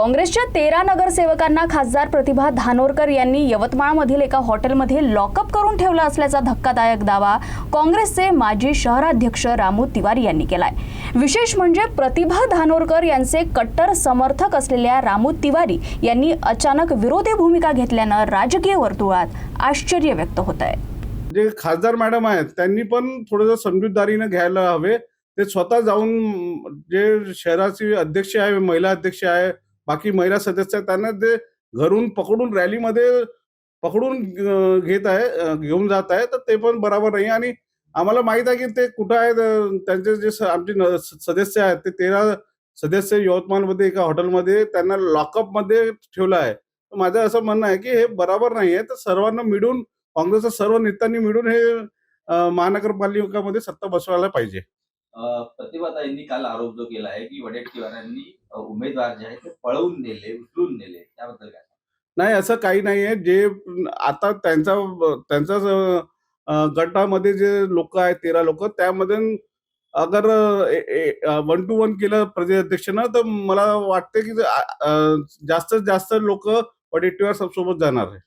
काँग्रेसच्या तेरा नगरसेवकांना खासदार प्रतिभा धानोरकर यांनी यवतमाळमधील एका हॉटेलमध्ये लॉकअप करून ठेवला असल्याचा धक्कादायक दावा काँग्रेसचे माजी शहराध्यक्ष रामू तिवारी यांनी केलाय. विशेष म्हणजे प्रतिभा धानोरकर यांचे कट्टर समर्थक असलेल्या रामू तिवारी यांनी अचानक विरोधी भूमिका घेतल्यानं राजकीय वर्तुळात आश्चर्य व्यक्त होत आहे जे खासदार मॅडम आहेत त्यांनी पण थोडंसं समजूतदारीनं घ्यायला हवे. ते स्वतः जाऊन जे शहराचे अध्यक्ष आहे महिला अध्यक्ष आहे बाकी महिला सदस्य आहेत त्यांना ते घरून पकडून रॅलीमध्ये पकडून घेत आहे घेऊन जात आहे तर ते पण बरोबर नाही. आणि आम्हाला माहीत आहे की ते कुठं आहेत त्यांचे जे स- आमचे न- सदस्य आहेत ते तेरा सदस्य यवतमाळमध्ये एका हॉटेलमध्ये त्यांना लॉकअपमध्ये ठेवलं आहे. तर माझं असं म्हणणं आहे की हे बरोबर नाही आहे. तर सर्वांना मिळून काँग्रेसच्या सर्व नेत्यांनी मिळून हे महानगरपालिकामध्ये सत्ता बसवायला पाहिजे. प्रतिभाताईंनी काल आरोप जो केला आहे की वडेट्टीवारांनी उमेदवार जे आहेत ते पळवून नेले उचलून नेले. त्याबद्दल काय नाही असं काही नाही आहे. जे आता त्यांचा त्यांचा गटामध्ये जे लोक आहेत तेरा लोक त्यामध्ये अगर वन टू वन केलं प्रदेशाध्यक्षनं तर मला वाटते की जास्तीत जास्त लोक वडेट्टीवार सोबत जाणार आहे